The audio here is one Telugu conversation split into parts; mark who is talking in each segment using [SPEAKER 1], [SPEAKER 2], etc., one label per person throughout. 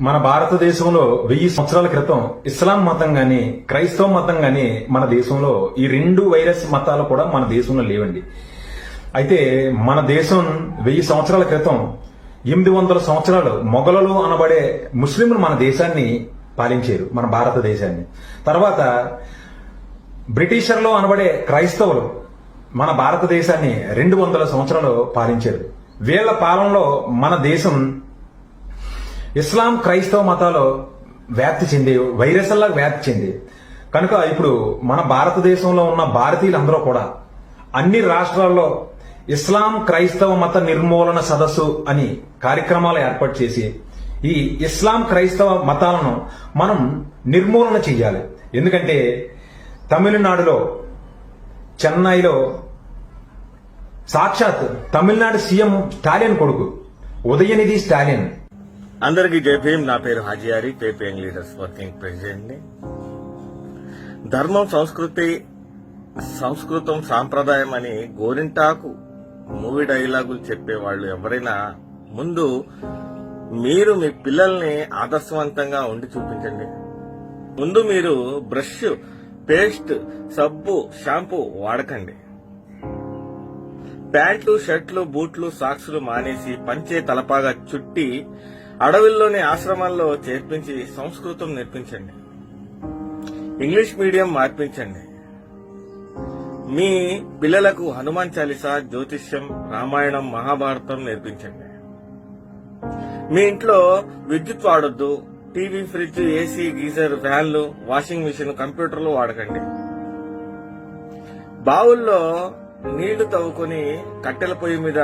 [SPEAKER 1] మన భారతదేశంలో వెయ్యి సంవత్సరాల క్రితం ఇస్లాం మతం గాని క్రైస్తవ మతం గాని మన దేశంలో ఈ రెండు వైరస్ మతాలు కూడా మన దేశంలో లేవండి. అయితే మన దేశం వెయ్యి సంవత్సరాల క్రితం ఎనిమిది వందల సంవత్సరాలు మొఘలలు అనబడే ముస్లింలు మన దేశాన్ని పాలించారు మన భారతదేశాన్ని. తర్వాత బ్రిటిషర్లు అనబడే క్రైస్తవులు మన భారతదేశాన్ని రెండు వందల సంవత్సరాలు పాలించారు. వీళ్ళ పాలనలో మన దేశం ఇస్లాం క్రైస్తవ మతాలు వ్యాప్తి చెంది వైరస్లా వ్యాప్తి చెంది. కనుక ఇప్పుడు మన భారతదేశంలో ఉన్న భారతీయులందరూ కూడా అన్ని రాష్ట్రాల్లో ఇస్లాం క్రైస్తవ మత నిర్మూలన సదస్సు అని కార్యక్రమాలు ఏర్పాటు చేసి ఈ ఇస్లాం క్రైస్తవ మతాలను మనం నిర్మూలన చేయాలి ఎందుకంటే తమిళనాడులో చెన్నైలో సాక్షాత్ తమిళనాడు సీఎం స్టాలిన్ కొడుకు ఉదయనిధి స్టాలిన్
[SPEAKER 2] అందరికీ జయభీం నా పేరు హాజీయారి పేపీ లీడర్స్ వర్కింగ్ ప్రెసిడెంట్ని ధర్మం సంస్కృతి సంస్కృతం సాంప్రదాయం అని గోరింటాకు మూవీ డైలాగులు చెప్పే వాళ్ళు ఎవరైనా ముందు మీరు మీ పిల్లల్ని ఆదర్శవంతంగా ఉండి చూపించండి. ముందు మీరు బ్రష్ పేస్ట్ సబ్బు షాంపూ వాడకండి. ప్యాంట్లు షర్ట్లు బూట్లు సాక్స్లు మానేసి పంచే తలపాగా చుట్టి అడవుల్లోని ఆశ్రమాల్లో చేర్పించి సంస్కృతం నేర్పించండి. English medium మార్పించండి. మీ పిల్లలకు హనుమాన్ చాలీసా జ్యోతిష్యం రామాయణం మహాభారతం నేర్పించండి. మీ ఇంట్లో విద్యుత్ వాడొద్దు టీవీ ఫ్రిడ్జ్ ఏసీ గీజర్ ఫ్యాన్లు వాషింగ్ మిషన్ కంప్యూటర్లు వాడకండి. బావుల్లో నీళ్ళు తవ్వుకొని కట్టెల పొయ్యి మీద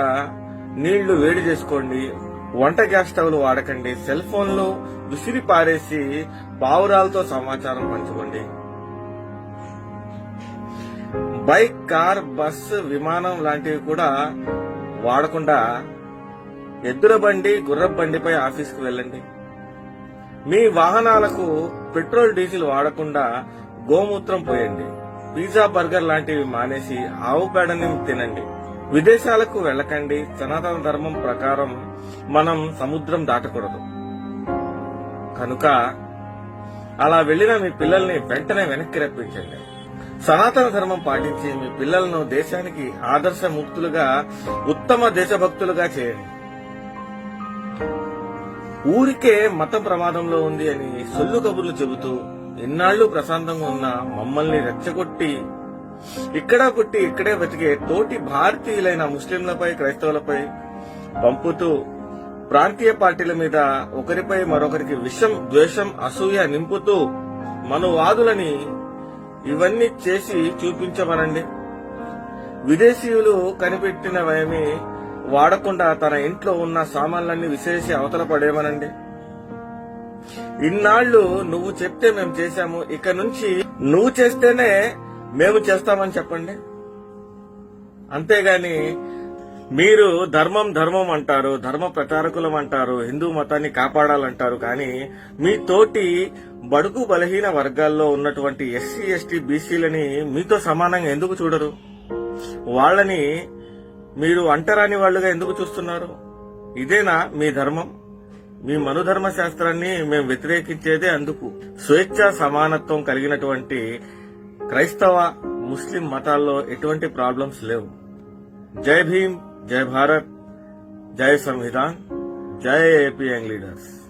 [SPEAKER 2] నీళ్ళు వేడి చేసుకోండి వంట గ్యాస్ స్టవ్లు వాడకండి సెల్ ఫోన్లు విసిరి పారేసి పావురాలతో సమాచారం పంచుకోండి. బైక్ కార్ బస్సు విమానం లాంటివి కూడా వాడకుండా ఎద్దుల బండి గుర్ర బండిపై ఆఫీస్కి వెళ్ళండి. మీ వాహనాలకు పెట్రోల్ డీజిల్ వాడకుండా గోమూత్రం పోయండి. పిజ్జా బర్గర్ లాంటివి మానేసి ఆవు పేడని తినండి. విదేశాలకు వెళ్ళకండి. సనాతన ధర్మం ప్రకారం మనం సముద్రం దాటకూడదు. కనుక అలా వెళ్ళిన మీ పిల్లల్ని వెంటనే వెనక్కి రప్పించండి. సనాతన ధర్మం పాటించి మీ పిల్లలను దేశానికి ఆదర్శ ముక్తులుగా ఉత్తమ దేశభక్తులుగా చేయండి. ఊరికే మత ప్రమాదంలో ఉంది అని సొల్లు కబుర్లు చెబుతూ ఎన్నాళ్ళు ప్రశాంతంగా ఉన్న మమ్మల్ని రెచ్చగొట్టి ఇక్కడ పుట్టి ఇక్కడే బతికే తోటి భారతీయులైన ముస్లింలపై క్రైస్తవులపై పంపుతూ ప్రాంతీయ పార్టీల మీద ఒకరిపై మరొకరికి విషం ద్వేషం అసూయ నింపుతూ మనువాదులని ఇవన్నీ చేసి చూపించమనండి. విదేశీయులు కనిపెట్టినవేమి వాడకుండా తన ఇంట్లో ఉన్న సామాన్లన్నీ విసేసి అవతల పడేమనండి ఇన్నాళ్ళు నువ్వు చెప్తే మేము చేశాము ఇక నుంచి నువ్వు చేస్తేనే మేము చేస్తామని చెప్పండి. అంతేగాని మీరు ధర్మం ధర్మం అంటారు ధర్మ ప్రచారకులం అంటారు హిందూ మతాన్ని కాపాడాలంటారు కానీ మీ తోటి బడుగు బలహీన వర్గాల్లో ఉన్నటువంటి ఎస్సీ ఎస్టీ బీసీలని మీతో సమానంగా ఎందుకు చూడరు? వాళ్ళని మీరు అంటరాని వాళ్ళుగా ఎందుకు చూస్తున్నారు? ఇదేనా మీ ధర్మం? మీ మనుధర్మ శాస్త్రాన్ని మేము వ్యతిరేకించేదే అందుకు. స్వేచ్ఛ సమానత్వం కలిగినటువంటి క్రైస్తవ ముస్లిం మతాల్లో ఎటువంటి ప్రాబ్లమ్స్ లేవు. జై భీమ్ జై భారత్ జై సంవిధాన్ జై ఏపీ యంగ్ లీడర్స్.